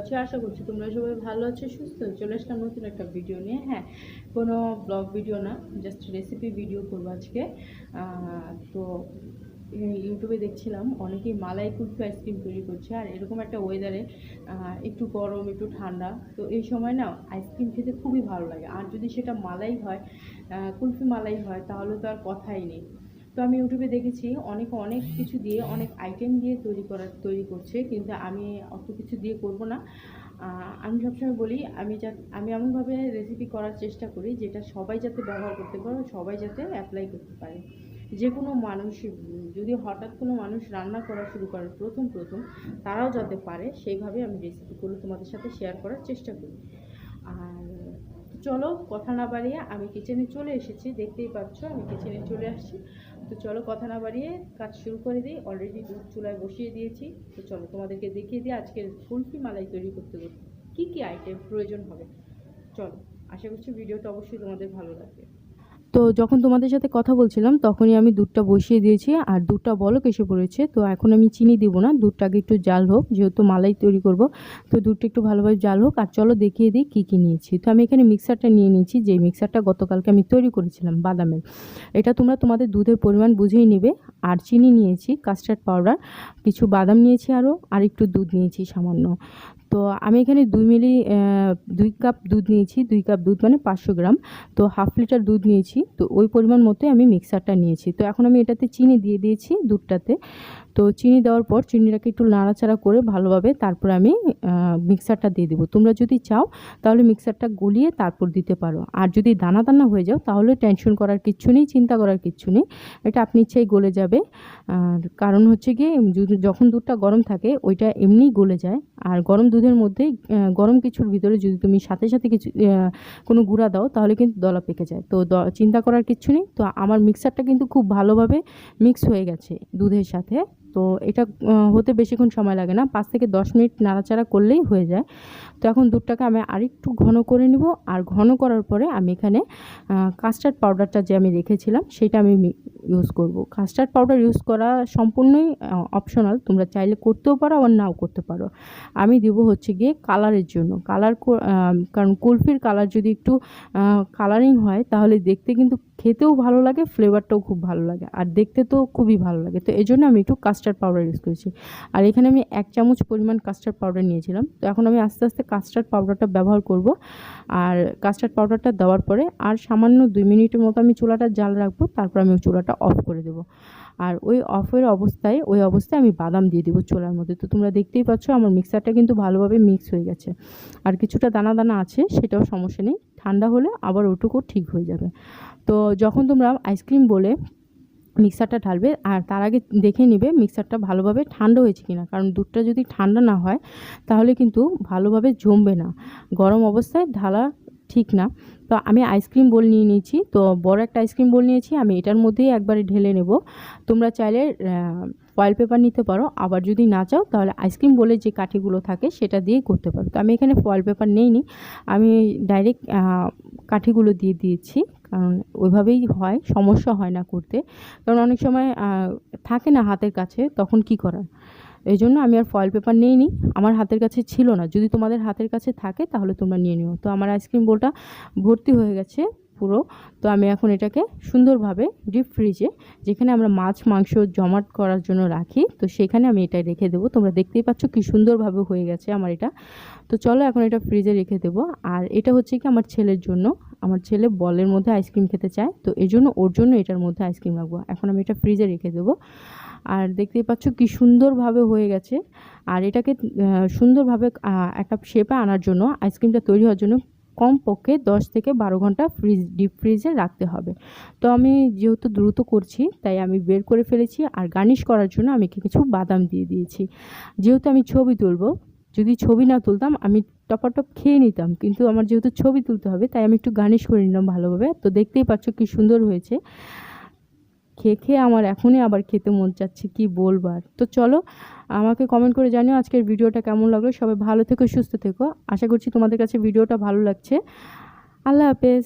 আছি? আশা করছি তোমরা সবাই ভালো আছো, সুস্থ চলে আসলাম নতুন একটা ভিডিও নিয়ে। হ্যাঁ কোনো ব্লগ ভিডিও না জাস্ট রেসিপি ভিডিও করব আজকে। তো ইউটিউবে দেখছিলাম, অনেকেই মালাই কুলফি আইসক্রিম তৈরি করছে। আর এরকম একটা ওয়েদারে একটু গরম, একটু ঠান্ডা, তো এই সময় না আইসক্রিম খেতে খুবই ভালো লাগে। আর যদি সেটা মালাই হয় কুলফি মালাই হয়, তাহলে তো আর কথাই নেই। তো আমি ইউটিউবে দেখেছি অনেক অনেক কিছু দিয়ে, অনেক আইটেম দিয়ে তৈরি করা, তৈরি করছে, কিন্তু আমি অত কিছু দিয়ে করব না। আমি সবসময় বলি, আমি যা, আমি এমনভাবে রেসিপি করার চেষ্টা করি যেটা সবাই যাতে ব্যবহার করতে পারে, সবাই যাতে অ্যাপ্লাই করতে পারে। যে কোনো মানুষ, যদি হঠাৎ কোনো মানুষ রান্না করা শুরু করে প্রথম প্রথম, তারাও যাতে পারে, সেইভাবে আমি রেসিপিগুলো তোমাদের সাথে শেয়ার করার চেষ্টা করি। আর চলো, কথা না বাড়িয়ে আমি কিচেনে চলে এসেছি, দেখতেই পাচ্ছ, আমি কিচেনে চলে আসছি। তো চলো কথা না বাড়িয়ে কাজ শুরু করে দিই। অলরেডি দুধ চুলায় বসিয়ে দিয়েছি। তো চলো তোমাদেরকে দেখিয়ে দিই আজকের কুলফি মালাই তৈরি করতে করতে কী কী আইটেম প্রয়োজন হবে। চলো, আশা করছি ভিডিওটা অবশ্যই তোমাদের ভালো লাগবে। তো যখন তোমাদের সাথে কথা বলছিলাম, তখনই আমি দুধটা বসিয়ে দিয়েছি আর দুধটা বলক এসে পড়েছে। তো এখন আমি চিনি দিব না দুধটাকে একটু জাল হোক, যেহেতু মালাই তৈরি করব, তো দুধটা একটু ভালোভাবে জাল হোক। আর চলো দেখিয়ে দিই কী কী নিয়েছি। তো আমি এখানে মিক্সারটা নিয়ে নিয়েছি, যে মিক্সারটা গতকালকে আমি তৈরি করেছিলাম, বাদামের। এটা তোমরা তোমাদের দুধের পরিমাণ বুঝেই নেবে। আর চিনি নিয়েছি, কাস্টার্ড পাউডার, কিছু বাদাম নিয়েছি আরও আর একটু দুধ নিয়েছি সামান্য। তো আমি এখানে দুই মিলি দুই কাপ দুধ নিয়েছি, দুই কাপ দুধ মানে পাঁচশো গ্রাম। তো হাফ লিটার দুধ নিয়েছি তো ওই পরিমাণ মতোই আমি মিক্সারটা নিয়েছি। তো এখন আমি এটাতে চিনি দিয়ে দিয়েছি দুধটাতে। তো চিনি দেওয়ার পর চিনিটাকে একটু নাড়াচাড়া করে ভালোভাবে তারপর আমি মিক্সারটা দিয়ে দেবো। তোমরা যদি চাও তাহলে মিক্সারটা গলিয়ে তারপর দিতে পারো। আর যদি দানা দানা হয়ে যাও তাহলে টেনশন করার কিচ্ছু নেই, চিন্তা করার কিচ্ছু নেই। এটা আপনি ইচ্ছেই গলে যাবে। আর কারণ হচ্ছে গিয়ে যখন দুধটা গরম থাকে ওইটা এমনিই গলে যায়। আর গরম দুধের মধ্যে গরম কিছুর ভিতরে যদি তুমি সাথে সাথে কিছু কোনো গুঁড়া দাও তাহলে কিন্তু দলা পেকে যায়। তো দ- চিন্তা করার কিচ্ছু নেই। তো আমার মিক্সারটা কিন্তু খুব ভালোভাবে মিক্স হয়ে গেছে দুধের সাথে। তো এটা হতে বেশিক্ষণ সময় লাগে না। পাঁচ থেকে দশ মিনিট নাড়াচাড়া করলেই হয়ে যায়। তো এখন দুধটাকে আমি আরেকটু ঘন করে নিব আর ঘন করার পরে আমি এখানে কাস্টার্ড পাউডারটা যে আমি রেখেছিলাম সেটা আমি ইউজ করব। কাস্টার্ড পাউডার ইউজ করা সম্পূর্ণই অপশনাল তোমরা চাইলে করতেও পারো আবার নাও করতে পারো। আমি দেব হচ্ছে গিয়ে কালারের জন্য। কালার কারণ কুলফির কালার যদি একটু কালারিং হয় তাহলে দেখতে কিন্তু খেতেও ভালো লাগে ফ্লেভারটাও খুব ভালো লাগে আর দেখতে তো খুবই ভালো লাগে। তো এই জন্য আমি একটু কাস্টার্ড পাউডার ইউজ করেছি। আর এখানে আমি এক চামচ পরিমাণ কাস্টার্ড পাউডার নিয়েছিলাম। তো এখন আমি আস্তে আস্তে কাস্টার্ড পাউডারটা ব্যবহার করব। আর কাস্টার্ড পাউডারটা দেওয়ার পরে আর সামান্য দুই মিনিটের মতো আমি চুলাটা জাল রাখব, তারপর আমি চুলাটা অফ করে দেবো। আর ওই অফের অবস্থায়, ওই অবস্থায় আমি বাদাম দিয়ে দেবো চুলার মধ্যে। তো তোমরা দেখতেই পাচ্ছ আমার মিক্সারটা কিন্তু ভালোভাবে মিক্স হয়ে গেছে। আর কিছুটা দানা দানা আছে, সেটাও সমস্যা নেই। ঠান্ডা হলে আবার ওটুকু ঠিক হয়ে যাবে। তো যখন তোমরা আইসক্রিম বলে মিক্সারটা ঢালবে, আর তার আগে দেখে নিবে মিক্সারটা ভালোভাবে ঠান্ডা হয়েছে কিনা। কারণ দুধটা যদি ঠান্ডা না হয়, তাহলে কিন্তু ভালোভাবে জমবে না। গরম অবস্থায় ঢালা ঠিক না। তো আমি আইসক্রিম বোল নিয়ে নিয়েছি। তো বড় একটা আইসক্রিম বোল নিয়েছি, আমি এটার মধ্যেই একবারে ঢেলে নেব। তোমরা চাইলে ফয়েল পেপার নিতে পারো। আবার যদি না চাও, তাহলে আইসক্রিম বলে যে কাঠিগুলো থাকে, সেটা দিয়েই করতে পারো। তো আমি এখানে ফয়েল পেপার নেইনি। আমি ডাইরেক্ট কাঠিগুলো দিয়ে দিয়েছি। কারণ ওইভাবেই হয়, সমস্যা হয় না করতে। কারণ অনেক সময় থাকে না হাতের কাছে, তখন কি করার? এই জন্য আমি আর ফয়েল পেপার নিইনি। আমার হাতের কাছে ছিল না। যদি তোমাদের হাতের কাছে থাকে, তাহলে তোমরা নিয়ে নিও। তো আমার আইসক্রিম বোলটা ভর্তি হয়ে গেছে। পুরো। তো আমি এখন এটাকে সুন্দরভাবে ডিপ ফ্রিজে যেখানে আমরা মাছ, মাংস জমাট করার জন্য রাখি, তো সেখানে আমি এটা রেখে দেবো। তোমরা দেখতেই পাচ্ছ কি সুন্দরভাবে হয়ে গেছে আমার এটা। তো চলো এখন এটা ফ্রিজে রেখে দেবো। আর এটা হচ্ছে কি আমার ছেলের জন্য। আমার ছেলে বলের মধ্যে আইসক্রিম খেতে চায়, তো এই জন্য ওর জন্য এটার মধ্যে আইসক্রিম রাখব। এখন আমি এটা ফ্রিজে রেখে দেবো। আর দেখতেই পাচ্ছ কি সুন্দরভাবে হয়ে গেছে। আর এটাকে সুন্দরভাবে একটা শেপে আনার জন্য আইসক্রিমটা তৈরি হওয়ার জন্য কমপক্ষে দশ থেকে বারো ঘণ্টা ফ্রিজ ডিপ ফ্রিজে রাখতে হবে। তো আমি যেহেতু দ্রুত করছি, তাই আমি বের করে ফেলেছি আর গার্নিশ করার জন্য আমি কিছু বাদাম দিয়ে দিয়েছি। যেহেতু আমি ছবি তুলবো, যদি ছবি না তুলতাম আমি টপাটপ খেয়ে নিতাম, কিন্তু আমার যেহেতু ছবি তুলতে হবে, তাই আমি একটু গার্নিশ করে নিলাম ভালোভাবে। তো দেখতেই পাচ্ছ কি সুন্দর হয়েছে। খেয়ে খেয়ে আমার এখনই আবার খেতে মন চাচ্ছে, কি বলবার তো চলো, আমাকে কমেন্ট করে জানিও আজকের ভিডিওটা কেমন লাগল। সবাই ভালো থেকো, সুস্থ থেকো। আশা করছি তোমাদের কাছে ভিডিওটা ভালো লাগছে। আল্লাহ হাফেজ।